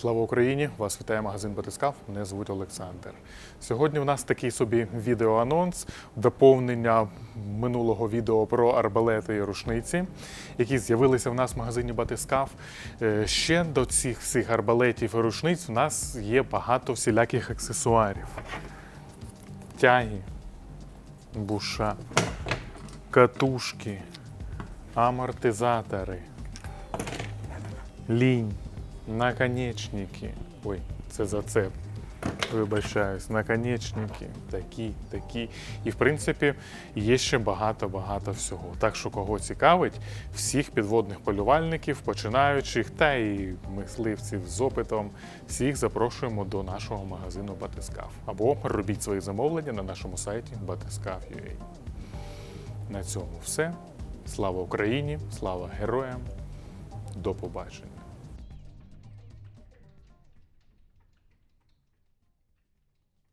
Слава Україні! Вас вітає магазин Батискав. Мене звуть Олександр. Сьогодні в нас такий собі відеоанонс, доповнення минулого відео про арбалети і рушниці, які з'явилися в нас в магазині Батискав. Е, Ще до цих всіх арбалетів і рушниць у нас є багато всіляких аксесуарів. Тяги, буша, катушки, амортизатори лінь, наконечники. Ой, це зацеп. Вибачаюсь, наконечники, такі, такі. І в принципі є ще багато-багато всього. Так що, кого цікавить, всіх підводних полювальників, починаючих та і мисливців з опитом, всіх запрошуємо до нашого магазину Батискав. Або робіть свої замовлення на нашому сайті Батискав.ua. На цьому все. Слава Україні! Слава героям! До побачення!